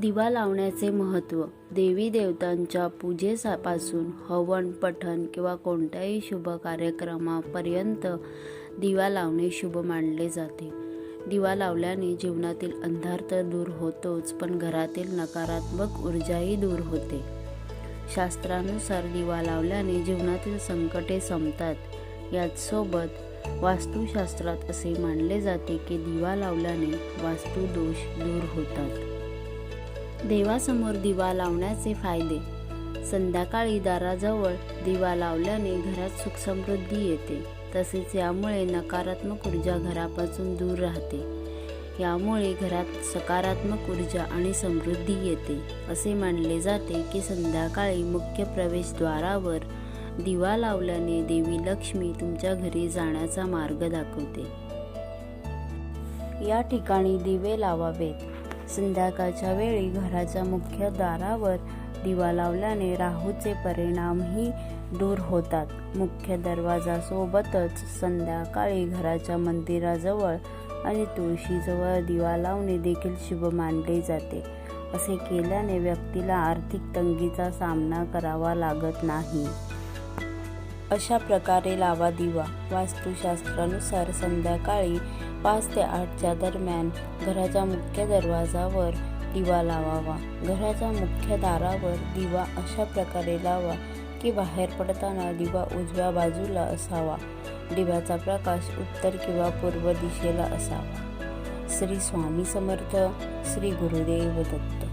दिवा लावण्याचे महत्त्व देवी देवतांच्या पूजेपासून हवन पठण किंवा कोणत्याही शुभ कार्यक्रमापर्यंत दिवा लावणे शुभ मानले जाते. दिवा लावल्याने जीवनातील अंधार तर दूर होतोच पण घरातील नकारात्मक ऊर्जाही दूर होते. शास्त्रानुसार दिवा लावल्याने जीवनातील संकटे संपतात. याचसोबत वास्तुशास्त्रात असे मानले जाते की दिवा लावल्याने वास्तुदोष दूर होतात. देवासमोर दिवा लावण्याचे फायदे. संध्याकाळी दाराजवळ दिवा लावल्याने घरात सुख समृद्धी येते. तसेच यामुळे नकारात्मक ऊर्जा घरापासून दूर राहते. यामुळे घरात सकारात्मक ऊर्जा आणि समृद्धी येते. असे मानले जाते की संध्याकाळी मुख्य प्रवेशद्वारावर दिवा लावल्याने देवी लक्ष्मी तुमच्या घरी जाण्याचा मार्ग दाखवते. या ठिकाणी दिवे लावावेत. संध्याकाळच्या वेळी घराच्या मुख्य दारावर दिवा लावल्याने राहूचे परिणामही दूर होतात. मुख्य दरवाजासोबतच संध्याकाळी घराच्या मंदिराजवळ आणि तुळशीजवळ दिवा लावणे देखील शुभ मानले जाते. असे केल्याने व्यक्तीला आर्थिक तंगीचा सामना करावा लागत नाही. अशा प्रकारे लावा दिवा. वास्तुशास्त्रानुसार संध्याकाळी पाच ते आठच्या दरम्यान घराच्या मुख्य दरवाजावर दिवा लावावा. घराच्या मुख्य दारावर दिवा अशा प्रकारे लावा की बाहेर पडताना दिवा उजव्या बाजूला असावा. दिव्याचा प्रकाश उत्तर किंवा पूर्व दिशेला असावा. श्री स्वामी समर्थ श्री गुरुदेव दत्त.